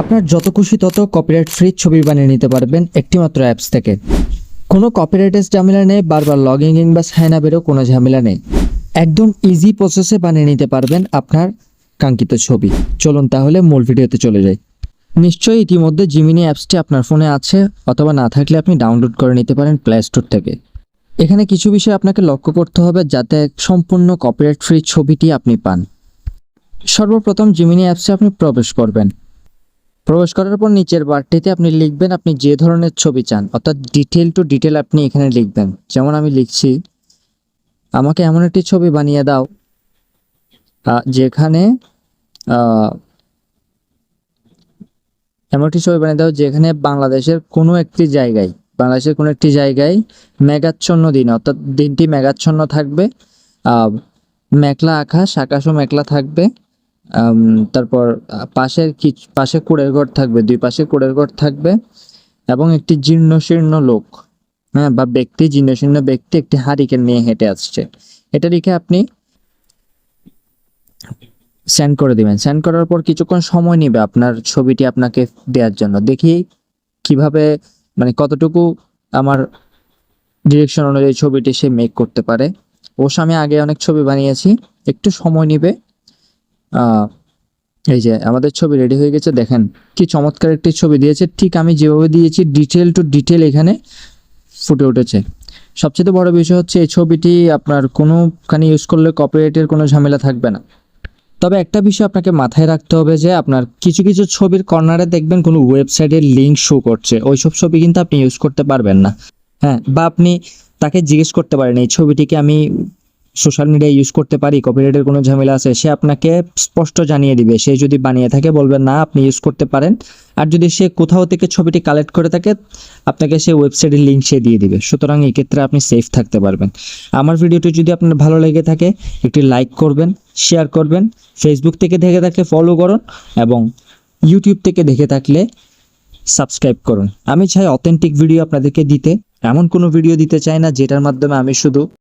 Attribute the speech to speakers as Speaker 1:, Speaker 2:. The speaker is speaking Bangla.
Speaker 1: আপনার যত খুশি তত কপিরাইট ফ্রি ছবি বানিয়ে নিতে পারবেন একটিমাত্র অ্যাপস থেকে। কোনো কপিরাইটের ঝামেলা নেই, বারবার লগিং কিংবা সাইন আপেরও কোনো ঝামেলা নেই। একদম ইজি প্রসেসে বানিয়ে নিতে পারবেন আপনার কাঙ্ক্ষিত ছবি। চলুন তাহলে মূল ভিডিওতে চলে যাই। নিশ্চয়ই ইতিমধ্যে জিমিনি অ্যাপসটি আপনার ফোনে আছে, অথবা না থাকলে আপনি ডাউনলোড করে নিতে পারেন প্লে স্টোর থেকে। এখানে কিছু বিষয় আপনাকে লক্ষ্য করতে হবে যাতে সম্পূর্ণ কপিরাইট ফ্রি ছবিটি আপনি পান। সর্বপ্রথম জিমিনি অ্যাপসে আপনি প্রবেশ করবেন। প্রবেশ করার পর নিচের বারটিতে আপনি লিখবেন আপনি যে ধরনের ছবি চান। অর্থাৎ ডিটেল টু ডিটেল আপনি এখানে লিখবেন। যেমন আমি লিখছি, আমাকে এমন একটি ছবি বানিয়ে দাও যেখানে এমন একটি ছবি বানিয়ে দাও যেখানে বাংলাদেশের কোনো একটি জায়গায়, বাংলাদেশের কোনো একটি জায়গায় মেঘাচ্ছন্ন দিন, অর্থাৎ দিনটি মেঘাচ্ছন্ন থাকবে। মেঘলা আকাশ, আকাশও মেঘলা থাকবে। তারপর পাশের কি, পাশে কুড়ের ঘর থাকবে, দুই পাশে কুড়ের ঘর থাকবে, এবং একটি জীর্ণ শীর্ণ লোক হ্যাঁ বা ব্যক্তি জীর্ণ শীর্ণ ব্যক্তি একটি হারিকেন নিয়ে হেঁটে আসছে। এটা লিখে আপনি সেন্ড করে দিবেন। সেন্ড করার পর কিছুক্ষণ সময় নেবে আপনার ছবিটি আপনাকে দেওয়ার জন্য। দেখি কীভাবে মানে কতটুকু আমার ডিরেকশন অনুযায়ী ছবিটি সে মেক করতে পারে। অবশ্য আমি আগে অনেক ছবি বানিয়েছি, একটু সময় নিবে। এই যে আমাদের ছবি রেডি হয়ে গেছে, দেখেন কি চমৎকার একটি ছবি দিয়েছে। ঠিক আমি যেভাবে দিয়েছি ডিটেল টু ডিটেল এখানে ফুটে উঠেছে। সবচেয়ে বড় বিষয় হচ্ছে এই ছবিটি আপনার কোনোখানে ইউজ করলে কপিরাইটের কোনো ঝামেলা থাকবে না। তবে একটা বিষয় আপনাকে মাথায় রাখতে হবে যে আপনার কিছু কিছু ছবির কর্নারে দেখবেন কোনো ওয়েবসাইটের লিঙ্ক শো করছে। ওইসব ছবি কিন্তু আপনি ইউজ করতে পারবেন না। হ্যাঁ বা আপনি তাকে জিজ্ঞেস করতে পারেন, এই ছবিটিকে আমি সোশ্যাল মিডিয়া ইউজ করতে পারি কপিরাইটের কোনো ঝামেলা আছে, সে আপনাকে স্পষ্ট জানিয়ে দিবে। সে যদি বানিয়ে থাকে বলবেন না, আপনি ইউজ করতে পারেন। আর যদি সে কোথাও থেকে ছবিটি কালেক্ট করে থাকে, আপনাকে সে ওয়েবসাইটের লিঙ্ক সে দিয়ে দিবে। সুতরাং এই ক্ষেত্রে আপনি সেফ থাকতে পারবেন। আমার ভিডিওটি যদি আপনার ভালো লেগে থাকে, একটি লাইক করবেন শেয়ার করবেন ফেসবুক থেকে দেখে থাকলে ফলো করুন এবং ইউটিউব থেকে দেখে থাকলে সাবস্ক্রাইব করুন। আমি চাই অথেন্টিক ভিডিও আপনাদেরকে দিতে। এমন কোনো ভিডিও দিতে চাই না, যেটার মাধ্যমে আমি শুধু